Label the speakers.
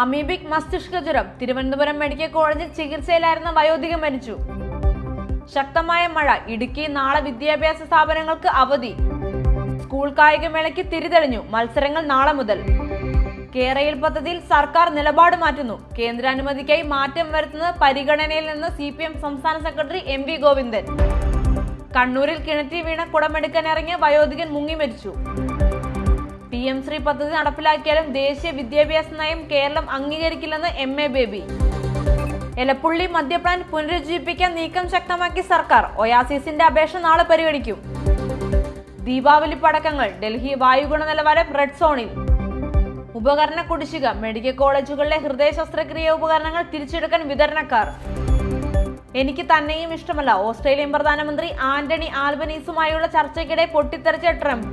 Speaker 1: Amoebic മസ്തിഷ്ക ജ്വരം. Thiruvananthapuram medical കോളേജിൽ ചികിത്സയിലായിരുന്ന വയോധിക മരിച്ചു. ശക്തമായ മഴ ഇടുക്കി നാളെ വിദ്യാഭ്യാസ സ്ഥാപനങ്ങൾക്ക് അവധി. സ്കൂൾ കായികമേളയ്ക്ക് തിരിതെളിഞ്ഞു മത്സരങ്ങൾ നാളെ മുതൽ. കേരയിൽ പദ്ധതിയിൽ സർക്കാർ നിലപാട് മാറ്റുന്നു. കേന്ദ്രാനുമതിക്കായി മാറ്റം വരുത്തുന്നത് പരിഗണനയിൽ നിന്ന് സി പി എം സംസ്ഥാന സെക്രട്ടറി എം വി ഗോവിന്ദൻ. കണ്ണൂരിൽ കിണറ്റി വീണ കുടമെടുക്കാൻ ഇറങ്ങിയ വയോധികൻ മുങ്ങി മരിച്ചു. പി എം ശ്രീ പദ്ധതി നടപ്പിലാക്കിയാലും ദേശീയ വിദ്യാഭ്യാസ നയം കേരളം അംഗീകരിക്കില്ലെന്ന് എം എ ബേബി. എലപ്പുള്ളി മദ്യ പ്ലാന്റ് പുനരുജ്ജീവിപ്പിക്കാൻ നീക്കം ശക്തമാക്കി സർക്കാർ. ഒയാസിസിന്റെ അപേക്ഷ നാളെ പരിഗണിക്കും. ദീപാവലി പടക്കങ്ങൾ ഡൽഹി വായുഗുണ നിലവാരം റെഡ് സോണിൽ. ഉപകരണ കുടിശ്ശിക മെഡിക്കൽ കോളേജുകളിലെ ഹൃദയ ശസ്ത്രക്രിയ ഉപകരണങ്ങൾ തിരിച്ചെടുക്കാൻ വിതരണക്കാർ. എനിക്ക് തന്നെയും ഇഷ്ടമല്ല. ഓസ്ട്രേലിയൻ പ്രധാനമന്ത്രി ആന്റണി ആൽബനീസുമായുള്ള ചർച്ചയ്ക്കിടെ പൊട്ടിത്തെറിച്ച ട്രംപ്.